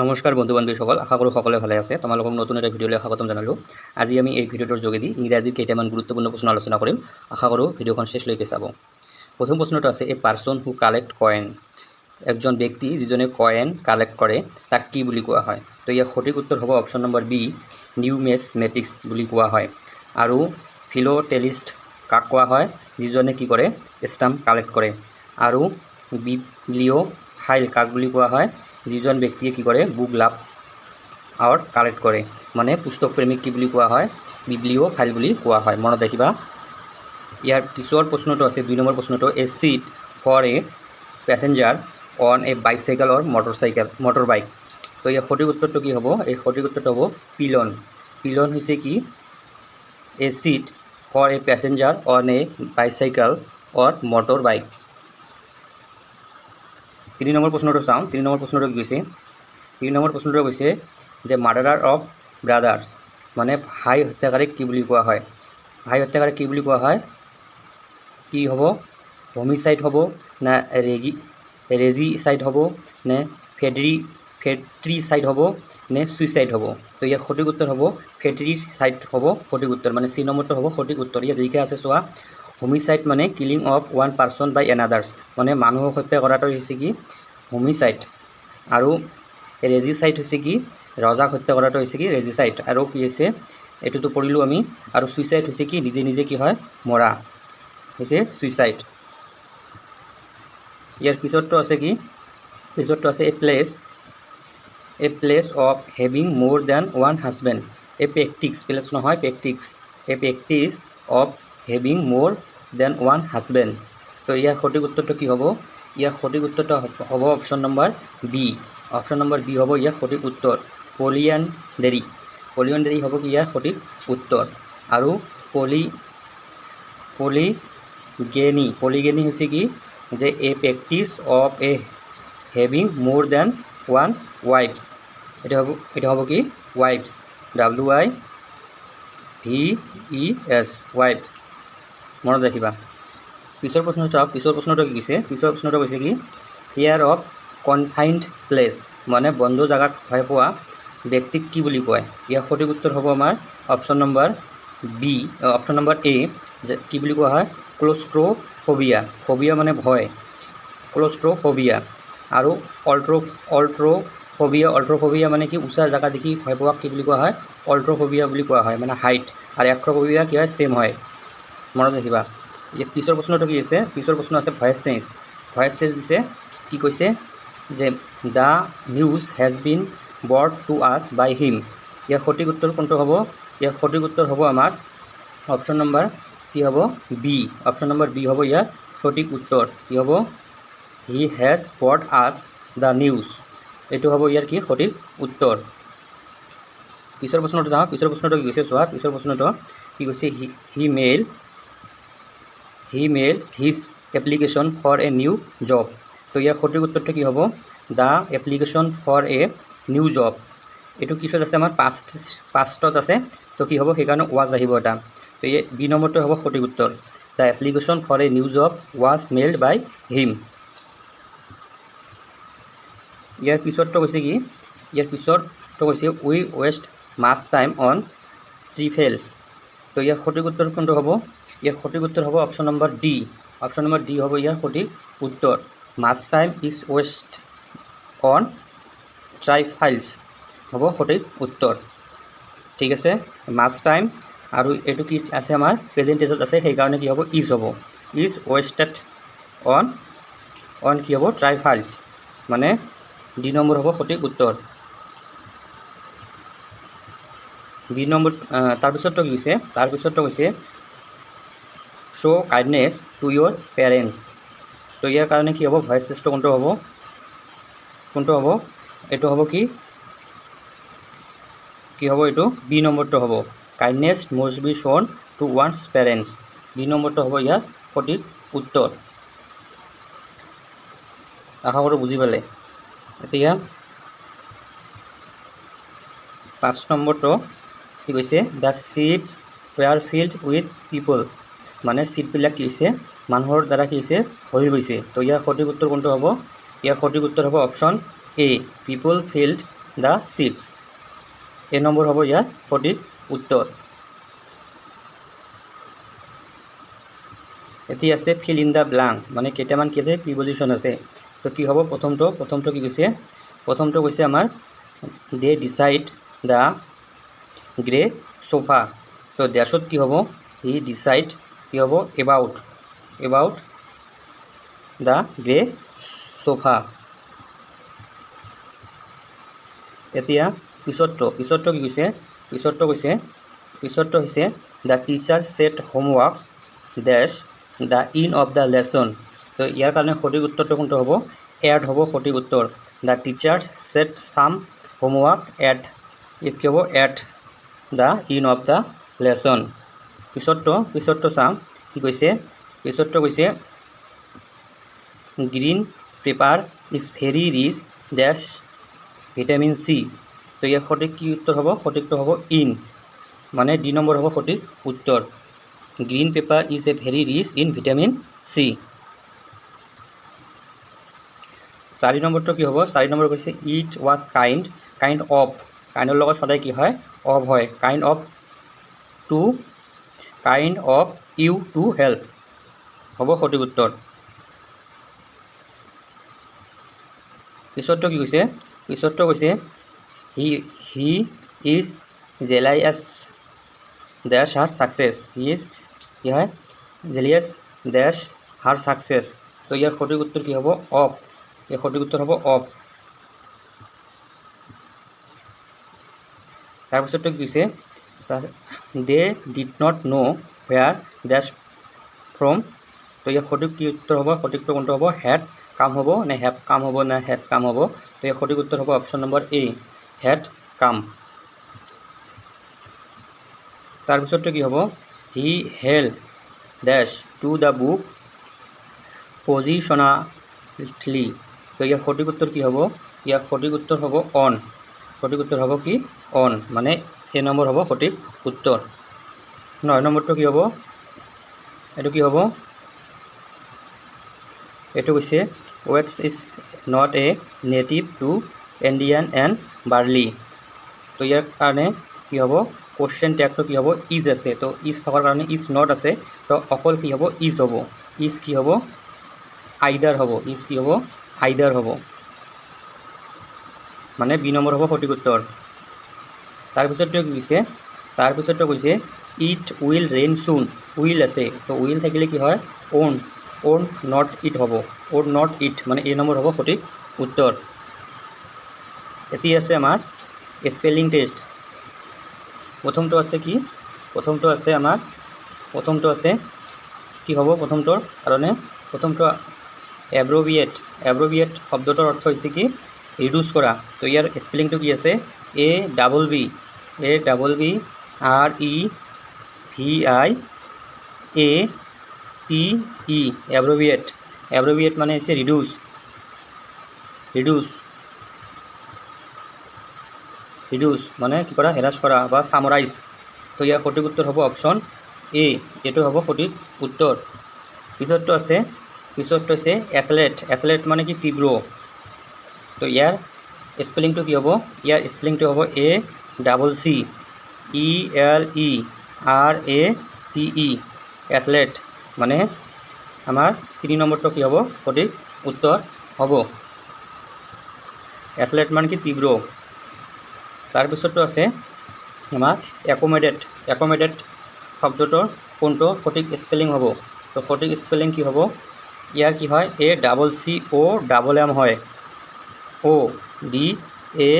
নমস্কাৰ বন্ধু বান্ধৱীসকল আশা কৰোঁ সকলোৱে ভালে আছে। তোমালোকক নতুন এটা ভিডিঅ'লৈ স্বাগতম জনালোঁ। আজি আমি এই ভিডিঅ'টোৰ যোগেদি ইংৰাজীৰ কেইটামান গুৰুত্বপূৰ্ণ প্ৰশ্ন আলোচনা কৰিম। আশা কৰোঁ ভিডিঅ'খন শেষলৈকে চাব। প্ৰথম প্ৰশ্নটো আছে, a person who collect coin একজন ব্যক্তি যিজনে কয়েন কালেক্ট কৰে, তাক কি বুলি কোৱা হয়? তো ইয়াৰ সঠিক উত্তৰ হ'ব অপশ্যন নম্বৰ বি নিউমেছমেটিক্স বুলি কোৱা হয়। আৰু ফিলোটেলিষ্ট কাক কোৱা হয়? যিজনে কি কৰে ষ্টাম্প কালেক্ট কৰে। আৰু বিব্লিঅ' ফাইল কাক বুলি কোৱা হয়? যিজন ব্যক্তিয়ে কি কৰে বুক লাভ আউট কালেক্ট কৰে। মানে পুস্তক প্ৰেমিক কি বুলি কোৱা হয় বিব্লিঅ' ফাইল বুলি কোৱা হয়। মনত ৰাখিবা। ইয়াৰ পিছৰ প্ৰশ্নটো আছে, দুই নম্বৰ প্ৰশ্নটো a seat for a passenger on a bicycle or motorcycle motorbike তো ইয়াৰ সঠিক উত্তৰটো কি হ'ব? এই সঠিক উত্তৰটো হ'ব পিলন পিলন হৈছে কি? A seat for a passenger on a bicycle or motorbike তিনি নম্বৰ প্ৰশ্নটো চাওঁ, তিনি নম্বৰ প্ৰশ্নটো কি কৈছে তিনি নম্বৰ প্ৰশ্নটো কৈছে যে মাৰ্ডাৰাৰ অফ ব্ৰাদাৰ্ছ মানে ভাই হত্যাকাৰীক কি বুলি কোৱা হয়? ভাই হত্যাকাৰীক কি বুলি কোৱা হয়? কি হ'ব? হোমিচাইড হ'ব নে ৰেগি ৰেজিচাইড হ'ব নে ফেডৰি ফেট্ৰিচাইড হ'ব নে চুইচাইড হ'ব? তো ইয়াৰ সঠিক উত্তৰ হ'ব ফেট্ৰিচাইড হ'ব সঠিক উত্তৰ মানে চি নম্বৰটো হ'ব সঠিক উত্তৰ। ইয়াত যিকে আছে, চোৱা হোমিচাইড মানে killing of one person by another's মানে মানুহক হত্যা কৰাটো হৈছে কি? হোমিচাইড আৰু ৰেজিচাইড হৈছে কি? ৰজাক হত্যা কৰাটো হৈছে কি? ৰেজিচাইড আৰু কি হৈছে? এইটোতো পঢ়িলোঁ আমি। আৰু চুইচাইড হৈছে কি? নিজে নিজে কি হয়? মৰা। হৈছে চুইচাইড ইয়াৰ পিছতটো আছে কি? পিছতটো আছে a place a place of having more than one husband a practice place নহয় practice a practice of having more than one husband তো ইয়াৰ সঠিক উত্তৰটো কি হ'ব? ইয়াৰ সঠিক উত্তৰটো হ'ব option number B option number B হ'ব ইয়াৰ সঠিক উত্তৰ। পলিয়ানডেৰী পলিয়নডেৰী হ'ব কি ইয়াৰ সঠিক উত্তৰ? আৰু পলি পলিগেনি পলিগেনি হৈছে কি? যে এ practice of A having more than one wife's এইটো হ'ব এইটো হ'ব কি? Wife's W I V E S wife's মনত ৰাখিবা। পিছৰ প্ৰশ্নটো চাওক পিছৰ প্ৰশ্নটো কি কৈছে? পিছৰ প্ৰশ্নটো কৈছে কি ফিয়াৰ অফ কনফাইণ্ড প্লেচ মানে বন্ধ জেগাত ভয় পোৱা ব্যক্তিক কি বুলি কয়? ইয়াৰ সঠিক উত্তৰ হ'ব আমাৰ option number B option number A কি বুলি কোৱা হয়? ক্ল'ষ্ট্ৰ'ফবিয়া ফবিয়া মানে ভয়। ক্ল'ষ্ট্ৰ'ফবিয়া আৰু অল্ট্ৰ অল্ট্ৰ'ফবিয়া অল্ট্ৰ'ফবিয়া মানে কি? উচা জেগা দেখি ভয় পোৱাক কি বুলি কোৱা হয়? অল্ট্ৰ'ফবিয়া বুলি কোৱা হয় মানে হাইট আৰু এক্ৰ'ফবিয়া কি হয়? ছেম হয়। মনত ৰাখিবা। ইয়াত পিছৰ প্ৰশ্নটো কি আছে? পিছৰ প্ৰশ্ন আছে ভইচ চেঞ্জ ভইচ চেঞ্জ দিছে, কি কৈছে? যে the news has been brought to us by him ইয়াৰ সঠিক উত্তৰ কোনটো হ'ব? ইয়াৰ সঠিক উত্তৰ হ'ব আমাৰ অপশ্যন নম্বৰ কি হ'ব? বি অপশ্যন নম্বৰ বি হ'ব ইয়াৰ সঠিক উত্তৰ। কি হ'ব? He has brought us the news এইটো হ'ব ইয়াৰ কি? সঠিক উত্তৰ। পিছৰ প্ৰশ্নটো যাওঁ পিছৰ প্ৰশ্নটো কি কৈছে? চোৱা। পিছৰ প্ৰশ্নটো কি কৈছে? He mail he mail his application for a new job. তো ইয়াৰ সঠিক উত্তৰটো কি হ'ব? The application for a new job. এইটো কিছত আছে? আমাৰ পাষ্ট পাষ্টত আছে। তো কি হ'ব? সেইকাৰণে ৱাজ আহিব এটা। তো এই বি নম্বৰটো হ'ব সঠিক উত্তৰ। The application for a new job was mailed by him ইয়াৰ পিছতটো কৈছে কি? ইয়াৰ পিছতটো কৈছে we waste much time on trifles তো ইয়াৰ সঠিক উত্তৰ কোনটো হ'ব? ইয়াৰ সঠিক উত্তৰ হ'ব option number D option number D হ'ব ইয়াৰ সঠিক উত্তৰ much time is wasted on trifles হ'ব সঠিক উত্তৰ ঠিক আছে? মাছ টাইম আৰু এইটো কি আছে আমাৰ প্ৰেজেণ্টেজত আছে, সেইকাৰণে কি হ'ব ইজ হ'ব। ইজ ৱেষ্টেড অন অন কি হ'ব ট্ৰাইফাইলছ মানে ডি নম্বৰ হ'ব সঠিক উত্তৰ। বি নম্বৰ তাৰপিছতটো কি কৈছে তাৰপিছতটো কৈছে show' kindness to your parents তো ইয়াৰ কাৰণে কি হ'ব? ভইচ চেষ্টটো কোনটো হ'ব? কোনটো হ'ব? এইটো হ'ব কি? কি হ'ব এইটো? বি নম্বৰটো হ'ব। Kindness must be shown to one's parents B নম্বৰটো হ'ব ইয়াৰ সঠিক উত্তৰ। আশা কৰোঁ বুজি পালে। এতিয়া পাঁচ নম্বৰটো কি কৈছে? The seats were filled with people মানে চিটবিলাক কি হৈছে, মানুহৰ দ্বাৰা কি হৈছে ভৰি গৈছে। তো ইয়াৰ সঠিক উত্তৰ কোনটো হ'ব? ইয়াৰ সঠিক উত্তৰ হ'ব option A people filled the ships এই নম্বৰ হ'ব ইয়াৰ সঠিক উত্তৰ। এতিয়া আছে ফিল ইন দ্য ব্লাংক মানে কেইটামান কি আছে প্ৰিপজিশ্যন আছে। তো কি হ'ব প্ৰথমটো? প্ৰথমটো কি কৈছে? প্ৰথমটো কৈছে আমাৰ they decide the grey sofa তো ডেছত কি হ'ব? হি ডিচাইড কি হ'ব? About about the grey sofa এতিয়া পিছৰটো পিছৰটো কি কৈছে? পিছৰটো কৈছে পিছৰটো হৈছে the teacher set homework days the end of the lesson তো ইয়াৰ কাৰণে সঠিক উত্তৰটো কোনটো হ'ব? এড হ'ব সঠিক উত্তৰ। দ্য টিচাৰ ছেট চাম হোমৱৰ্ক এড কি হ'ব? At the end of the lesson পিছৰটো পিছৰটো চাম কি কৈছে? পিছৰটো কৈছে, green pepper is very rich days vitamin C তো ইয়াৰ সঠিক কি উত্তৰ হ'ব? সঠিকটো হ'ব ইন। মানে ডি নম্বৰ হ'ব সঠিক উত্তৰ। Green pepper is a very rich in vitamin C চাৰি নম্বৰটো কি হ'ব? চাৰি নম্বৰ কৈছে, it was kind kind of কাইণ্ডৰ লগত সদায় কি হয়? অফ হয়। Kind of to kind of you to help. হ'ব সঠিক উত্তৰ। পিছৰটো কি কৈছে? পিছৰটো কৈছে he he is jealous ডেছ her success he is কি হয়? জেলিয়াছ ডেছ হাৰ ছাকচেছ তো ইয়াৰ সঠিক উত্তৰ কি হ'ব? অফ। ইয়াৰ সঠিক উত্তৰ হ'ব অফ। তাৰপিছতটো কি কৈছে? দে ডিড নট ন' হোৱেৰ ডেছ ফ্ৰম তো ইয়াৰ সঠিক কি উত্তৰ হ'ব? সঠিকটো কোনটো হ'ব? হেড কাম হ'ব নে হেভ কাম হ'ব নে হেজ কাম হ'ব? তো ইয়াৰ সঠিক উত্তৰ হ'ব অপশ্যন নম্বৰ এ হেড কাম। তাৰপিছতটো কি হ'ব? হি হেল ডেছ টু দ্য বুক পজিশ্যনালি তো ইয়াৰ সঠিক উত্তৰ কি হ'ব? ইয়াৰ সঠিক উত্তৰ হ'ব অন সঠিক উত্তৰ হ'ব কি? অন মানে এ নম্বৰ হ'ব সঠিক উত্তৰ। ন, নম্বৰটো কি হ'ব? এইটো কি হ'ব? এইটো কৈছে wheats is not a native to Indian and barley তো ইয়াৰ কাৰণে কি হ'ব? কুৱেশ্যন টেগটো কি হ'ব? ইজ আছে। তো ইজ থকাৰ কাৰণে ইজ নট আছে। তো অকল কি হ'ব? ইজ হ'ব। ইজ কি হ'ব? আইডাৰ হ'ব। ইজ কি হ'ব? আইডাৰ হ'ব। মানে বি নম্বৰ হ'ব সঠিক উত্তৰ। তাৰপিছতটো কি কৈছে তাৰপিছতটো কৈছে it will rain soon will আছে। তো উইল থাকিলে কি হয়? অ'ন অ'ন নট ইট হ'ব। অ'ন নট ইট মানে এই নম্বৰ হ'ব সঠিক উত্তৰ। এতিয়া আছে আমাৰ স্পেলিং টেষ্ট। প্ৰথমটো আছে কি? প্ৰথমটো আছে আমাৰ, প্ৰথমটো আছে কি হ'ব? প্ৰথমটোৰ কাৰণে প্ৰথমটো এব্ৰভিয়েট এব্ৰভিয়েট শব্দটোৰ অৰ্থ হৈছে কি? ৰিডিউচ কৰা। তো ইয়াৰ স্পেলিংটো কি আছে? A double B A double B R E V I A T E abbreviate abbreviate মানে হৈছে ৰিডিউচ ৰিডিউচ ৰিডিউচ মানে কি কৰা হেৰাচ কৰা বা চামৰাইজ তো ইয়াৰ সঠিক উত্তৰ হ'ব অপশ্যন এ এইটো হ'ব সঠিক উত্তৰ। পিছতটো আছে পিছতটো আছে এথলেট এথলেট মানে কি? তীব্ৰ তো ইয়াৰ স্পেলিংটো কি হ'ব? ইয়াৰ স্পেলিংটো হ'ব A double C E L E R A T E athlete মানে আমাৰ তিনি নম্বৰটো কি হ'ব? সঠিক উত্তৰ হ'ব। এথলেট মানে কি তীব্ৰ তাৰপিছতো আছে আমাৰ একোমেডেট একোমেডেট শব্দটোৰ কোনটো? সঠিক স্পেলিং হ'ব। তো সঠিক স্পেলিং কি হ'ব? ইয়াৰ কি হয়? A double C O' double M হয়। অ' ডি, এ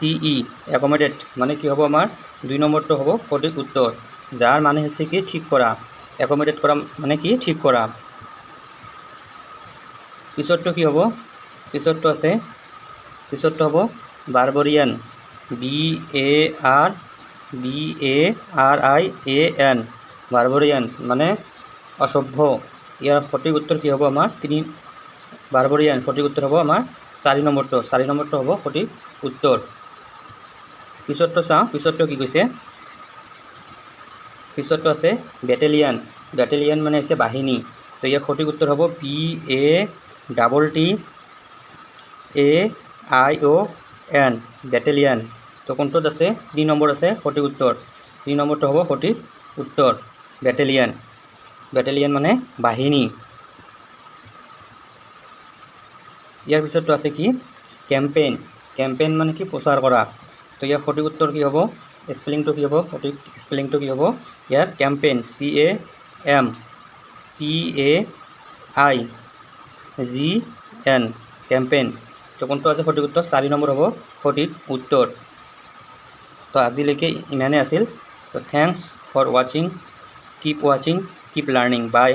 ই একোমেডেট মানে কি হ'ব আমাৰ? দুই নম্বৰটো হ'ব সঠিক উত্তৰ, যাৰ মানে হৈছে কি? ঠিক কৰা। একোমেডেট কৰা মানে কি? ঠিক কৰা। পিছৰটো কি হ'ব? পিছৰটো আছে পিছৰটো হ'ব barbarian B A R B A R I A N barbarian মানে অসভ্য। ইয়াৰ সঠিক উত্তৰ কি হ'ব আমাৰ? তিনি বাৰ্বৰিয়ান সঠিক উত্তৰ হ'ব আমাৰ চাৰি নম্বৰটো। চাৰি নম্বৰটো হ'ব সঠিক উত্তৰ। পিছৰটো চাওঁ পিছৰটো কি কৈছে? পিছৰটো আছে বেটেলিয়ান বেটেলিয়ান মানে হৈছে বাহিনী। তো ইয়াৰ সঠিক উত্তৰ হ'ব P A double T A I O' N battalion তো কোনটোত আছে? ডি নম্বৰ আছে, সঠিক উত্তৰ। ডি নম্বৰটো হ'ব সঠিক উত্তৰ বেটেলিয়ান বেটেলিয়ান মানে বাহিনী। ইয়াৰ পিছতটো আছে কি? কেম্পেইন কেম্পেইন মানে কি? প্ৰচাৰ কৰা। তো ইয়াৰ সঠিক উত্তৰ কি হ'ব? স্পেলিংটো কি হ'ব? সঠিক স্পেলিংটো কি হ'ব? ইয়াৰ campaign C A M P A I G N campaign তো কোনটো আছে সঠিক উত্তৰ? চাৰি নম্বৰ হ'ব, সঠিক উত্তৰ। তো আজিলৈকে ইমানেই আছিল। তো thanks for ৱাচিং keep ৱাচিং keep learning by